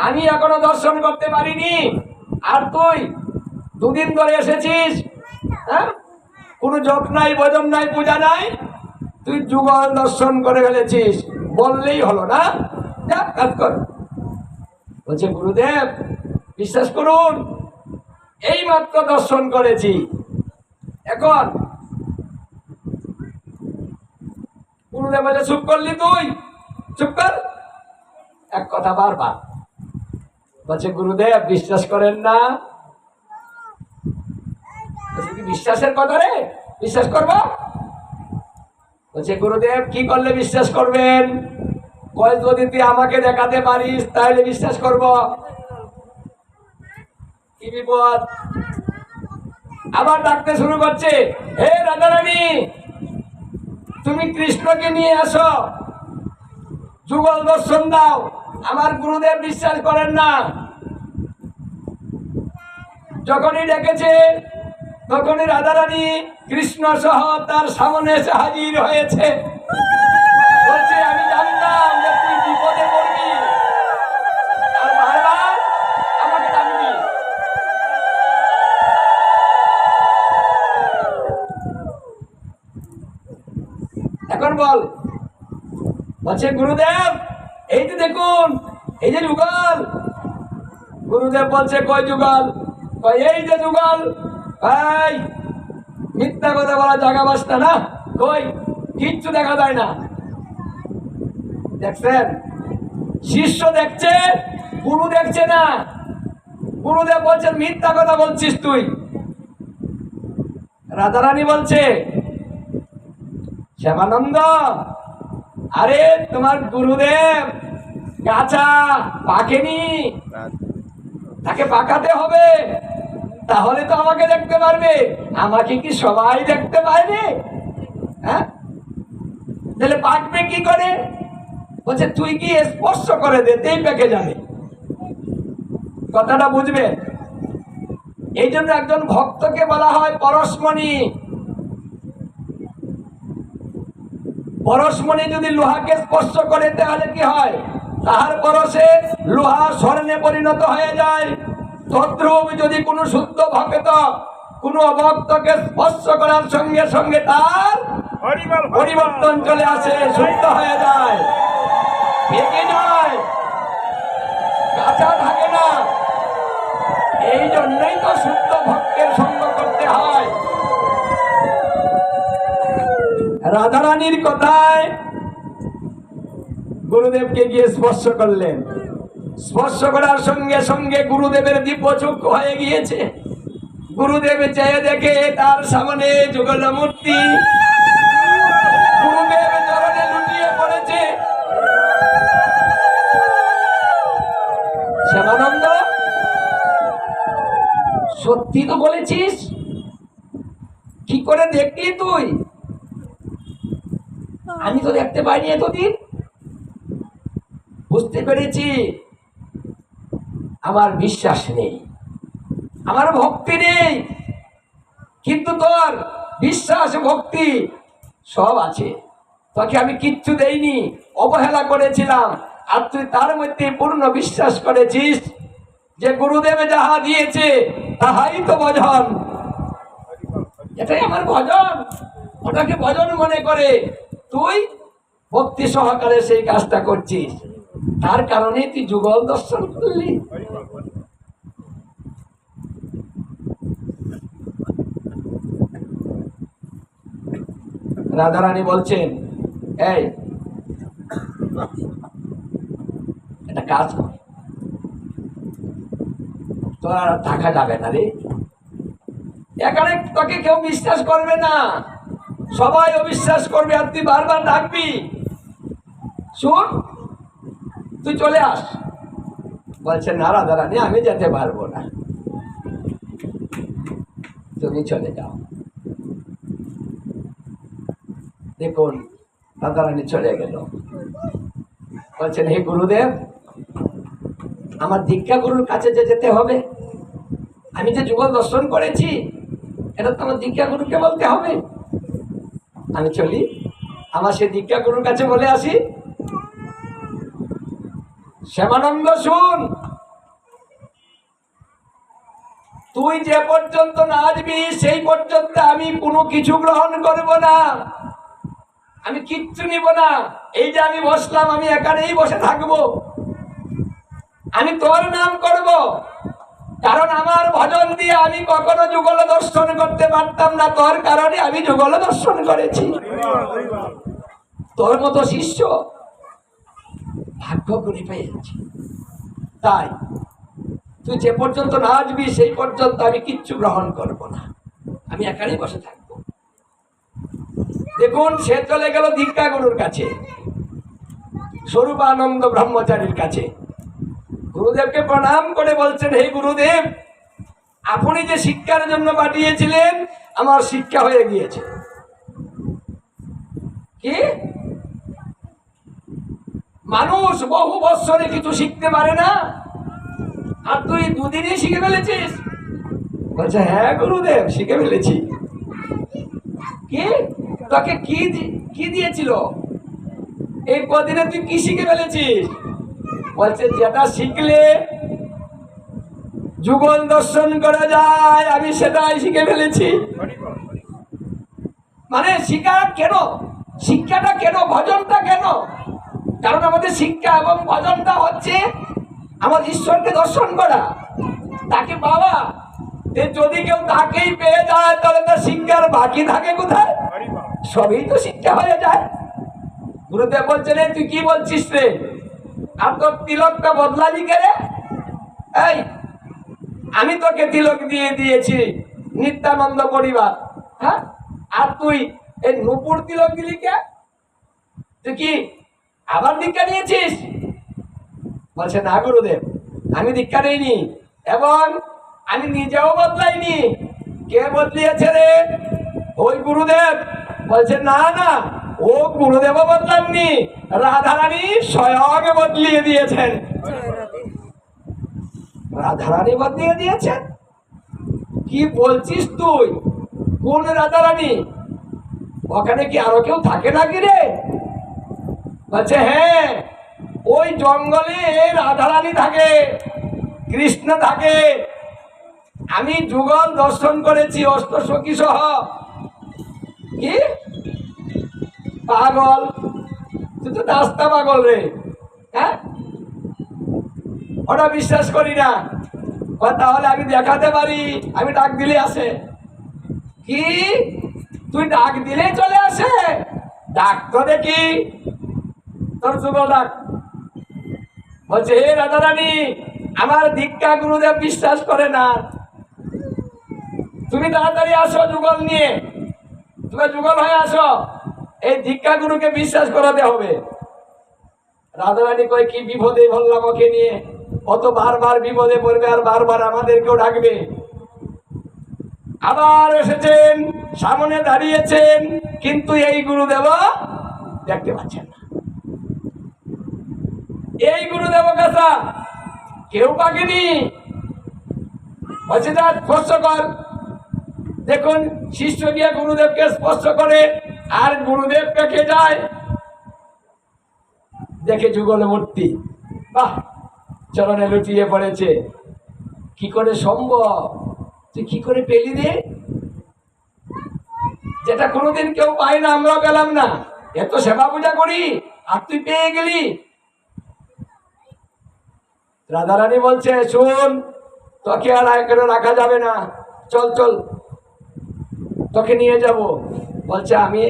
আমি এখনও দর্শন করতে পারিনি। আর তুই দুদিন ধরে এসেছিস হ্যাঁ? কোনো জপ নাই ভজন নাই, পূজা নাই। তুই যুগল দর্শন করে ফেলেছিস, বললেই হলো না। যা কাজ কর। বলছে, গুরুদেব, বিশ্বাস করুন এই মাত্র দর্শন করেছি। এখন গুরুদেব চুপ করলি তুই? চুপ কর? এক কথা বারবার। বলছে, গুরুদেব, বিশ্বাস করেন না? বিশ্বাসের কথা রে? বিশ্বাস করব? বলছে, গুরুদেব, কি করলে বিশ্বাস করবেন? যদি তুই আমাকে দেখাতে পারিস, তাহলে বিশ্বাস করব। কি বিপদ? আবার ডাকতে শুরু করছে, হে রাধারানী তুমি কৃষ্ণকে নিয়ে আসো। যুগল দর্শন দাও। আমার গুরুদেব বিশ্বাস করেন না। যখনই ডেকেছে, তখনই রাধারানী কৃষ্ণ সহ তার সামনে এসে হাজির হয়েছে। বলছে, আমি জানতাম যে এখন বল, বলছে, গুরুদেব, এই যে দেখুন, এই যে যুগল। গুরুদেব বলছে কয় যুগল? এই যে যুগল এই মিথ্যা কথা বলা জায়গা বাসটা না। কই? কিচ্ছু দেখা যায় না। দেখছেন? শিষ্য দেখছে, গুরু দেখছে না। গুরুদেব বলছেন, মিথ্যা কথা বলছিস তুই। রাধারানী বলছে, শ্যামানন্দ, আরে তোমার গুরুদেব কাঁচা পাকেনি? তাকে পাকাতে হবে। তাহলে তো আমাকে দেখতে পারবে। আমাকে কি সবাই দেখতে পারবে হ্যাঁ? তাহলে পাকবে কি করে? বলছে, তুই কি স্পর্শ করে দেতেই পেকে যাবে। কথাটা বুঝবে? এই জন্য একজন ভক্তকে বলা হয় পরশমণি। পরশমণি যদি লোহাকে স্পর্শ করে, তাহলে কি হয়? তাহার পরশে লোহা স্বর্ণে পরিণত হয়ে যায়। তদ্রূপ যদি কোনো শুদ্ধ ভক্ত কোনো অভক্তকে স্পর্শ করার সঙ্গে সঙ্গে তার পরিবর্তন চলে আসে শুদ্ধ হয়ে যায়। ভেঙে যায়। কাঁচা থাকে না। এই জন্যই তো শুদ্ধ ভক্তের সঙ্গ করতে হয়। রাধারানীর কথায় গুরুদেবকে গিয়ে স্পর্শ করলেন। স্পর্শ করার সঙ্গে সঙ্গে গুরুদেবের দিব্য চক্ষু হয়ে গিয়েছে। গুরুদেব চেয়ে দেখে তার সামনে যুগল মূর্তি। চরণে লুটিয়ে সত্যি তো বলেছিস? কি করে দেখলি তুই? আমি তো দেখতে পাইনি এতদিন। বুঝতে পেরেছি? আমার বিশ্বাস নেই। আমার ভক্তি নেই। কিন্তু তোর বিশ্বাস, ভক্তি সব আছে। তোকে আমি কিচ্ছু দেইনি। অবহেলা করেছিলাম। আর তুই তার মধ্যে পূর্ণ বিশ্বাস করেছিস যে গুরুদেবে যাহা দিয়েছে, তাহাই তো ভজন। এটাই আমার ভজন। ওটাকে ভজন মনে করে তুই ভক্তি সহকারে সেই কাজটা করছিস। তার কারণে তুই যুগল দর্শন করলি। রাধারানী বলছেন, এই, একটা কাজ কর। তোর আর থাকা যাবে না রে। এখানে তোকে কেউ বিশ্বাস করবে না। সবাই অবিশ্বাস করবে আর তুই বারবার ডাকবি। শুন তুই চলে আস। বলছে, না রাধারানী আমি যেতে পারব না। তুমি চলে যাও। দেখুন রাধারানী চলে গেল। বলছেন, হে গুরুদেব, আমার দীক্ষা গুরুর কাছে যে যেতে হবে, আমি যে যুগল দর্শন করেছি, এটা তো আমার দীক্ষা গুরুকে বলতে হবে। আমি চলি, আমার সে দীক্ষা গুরুর কাছে বলে আসি শ্যামানন্দ, শুন। তুই যে পর্যন্ত নাচবি সেই পর্যন্ত আমি কোনো কিছু গ্রহণ করব না। আমি কিচ্ছু নিব না। এই যে আমি বসলাম, আমি এখানেই বসে থাকব। আমি তোর নাম করব। কারণ আমার ভজন দিয়ে আমি কখনো যুগল দর্শন করতে পারতাম না। তোর কারণে আমি যুগল দর্শন করেছি। তোর মতো শিষ্য ভাগ্য করে পেয়েছি তাই তুই যে পর্যন্ত না আসবি, সেই পর্যন্ত আমি কিচ্ছু গ্রহণ করব না। আমি একাই বসে থাকব। দেখুন, সে চলে গেল দীক্ষা গুরুর কাছে, স্বরূপানন্দ ব্রহ্মচারীর কাছে। গুরুদেবকে প্রণাম করে বলছেন, হে গুরুদেব, আপনি যে শিক্ষার জন্য পাঠিয়েছিলেন, আমার শিক্ষা হয়ে গিয়েছে। কি? মানুষ বহু বৎসরে কিছু শিখতে পারে না? আর তুই দুদিনই শিখে ফেলেছিস? বলছে হ্যাঁ গুরুদেব, শিখে ফেলেছি। কি? তোকে কি কি দিয়েছিল? এই কদিনে তুই কি শিখে ফেলেছিস? বলছে, যেটা শিখলে যুগল দর্শন করা যায়, আমি সেটাই শিখে ফেলেছি। মানে শিখা কেন? শিক্ষাটা কেন? ভজনটা কেন? কারণ আমাদের শিক্ষা এবং ভজনটা হচ্ছে আমার ঈশ্বরকে দর্শন করা। তাকে পাওয়া। যে যদি কেউ তাকেই পেয়ে যায় তাহলে তার শিক্ষার বাকি থাকে কোথায়? সবই তো শিক্ষা হয়ে যায়। গুরুদেব বলছেন "এই তুই কি বলছিস রে? আর তোর তিলকটা বদলালি কে রে? এই আমি তোকে তিলক দিয়ে দিয়েছি। নিত্যানন্দ পরিবার। হ্যাঁ? আর তুই এই নুপুর তিলক দিলি কে? তুই কি আবার দীক্ষা নিয়েছিস? বলছে, না গুরুদেব, আমি দীক্ষা নিইনি এবং আমি নিজেও বদলাইনি। কে বদলিয়েছে রে? ওই গুরুদেব। বলছে, না না, ও গুরুদেবও বদলাননি, রাধারানী স্বয়ং বদলিয়ে দিয়েছেন। রাধারানী বদলিয়ে দিয়েছেন? কি বলছিস তুই? কোন রাধারানী? ওখানে কি আরও কেউ থাকে নাকি রে? বলছে হ্যাঁ ওই জঙ্গলে রাধারানী থাকে, কৃষ্ণ থাকে। আমি যুগল দর্শন করেছি, অষ্ট সখী সহ। কি? পাগল? তুই তো রাস্তা পাগল রে হ্যাঁ? ওটা বিশ্বাস করি না। তাহলে আমি দেখাতে পারি, আমি ডাক দিলে আসে। কি? তুই ডাক দিলেই চলে আসে? ডাক তো দেখি। তোর যুগল ডাক বলছে, হে আমার দীক্ষা গুরুদেব বিশ্বাস করে না। তুমি তাড়াতাড়ি আসো যুগল নিয়ে। তুমি যুগল হয়ে আসো। এই দীক্ষা গুরুকে বিশ্বাস করাতে হবে। রাধারানী কয়, কি বিপদে বললাম নিয়ে? কত বারবার বিপদে পড়বে আর বারবার আমাদেরকেও ডাকবে। আবার এসেছেন, সামনে দাঁড়িয়েছেন, কিন্তু এই গুরুদেব দেখতে পাচ্ছেন না। এই গুরুদেব কথা কেউ পাকেনি যা স্পর্শ কর। দেখুন, শিষ্য গিয়ে গুরুদেবকে স্পর্শ করে, আর গুরুদেব পেকে যায়? দেখে মূর্তি বাহ, চরণে লুটিয়ে পড়েছে। কি করে সম্ভব? তুই কি করে পেলি রে? যেটা কোনোদিন কেউ পায় না, আমরাও পেলাম না। এত সেবা পূজা করি, আর তুই পেয়ে গেলি। রাধারানী বলছে, শুন, তোকে আর এখানে রাখা যাবে না। চল চল, তোকে নিয়ে যাব। বলছে, আমি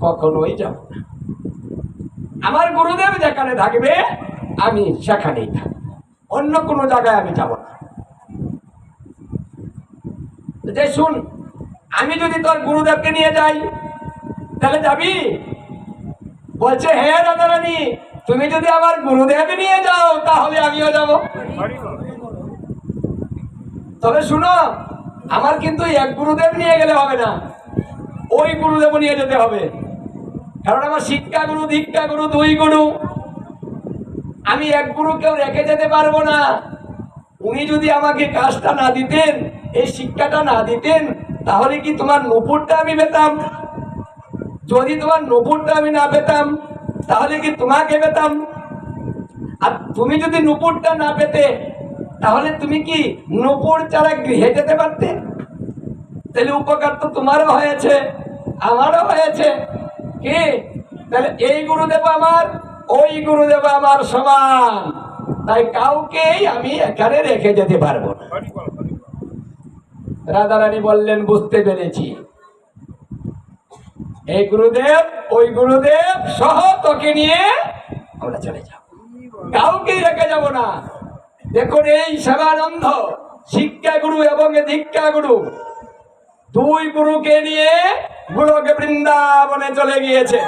কখনোই যাব না। আমার গুরুদেব যেখানে থাকবে, আমি সেখানেই থাকব। অন্য কোনো জায়গায় আমি যাব না। যে, শুন, আমি যদি তোর গুরুদেবকে নিয়ে যাই, তাহলে যাবি? বলছে হে রাধারানী তুমি যদি আমার গুরুদেব নিয়ে যাও, তাহলে আমিও যাব। তবে শুনো, আমার কিন্তু এক গুরুদেব নিয়ে গেলে হবে না। ওই গুরুদেব নিয়ে যেতে হবে। কারণ আমার শিক্ষা গুরু, দীক্ষা গুরু, দুই গুরু। আমি এক গুরুকেও রেখে যেতে পারব না। উনি যদি আমাকে কাজটা না দিতেন, এই শিক্ষাটা না দিতেন, তাহলে কি তোমার নপুরটা আমি পেতাম? যদি তোমার নপুরটা আমি না পেতাম তাহলে কি তোমাকে পেতাম? আর তুমি যদি নুপুরটা না পেতে তাহলে তুমি কি নপুর চারা গৃহে যেতে পারতে? তাহলে উপকার তো তোমারও হয়েছে আমারও হয়েছে। কি? তাহলে এই গুরুদেব আমার ওই গুরুদেব আমার সমান। তাই কাউকেই আমি এখানে রেখে যেতে পারব না। রাধারানী বললেন বুঝতে পেরেছি। এই গুরুদেব, ওই গুরুদেব সহ তোকে নিয়ে আমরা চলে যাব কাউকেই রেখে যাব না। দেখুন, এই সেবানন্দ শিক্ষা গুরু এবং দীক্ষা গুরু। দুই গুরুকে নিয়ে গুরুকে বৃন্দাবনে চলে গিয়েছে।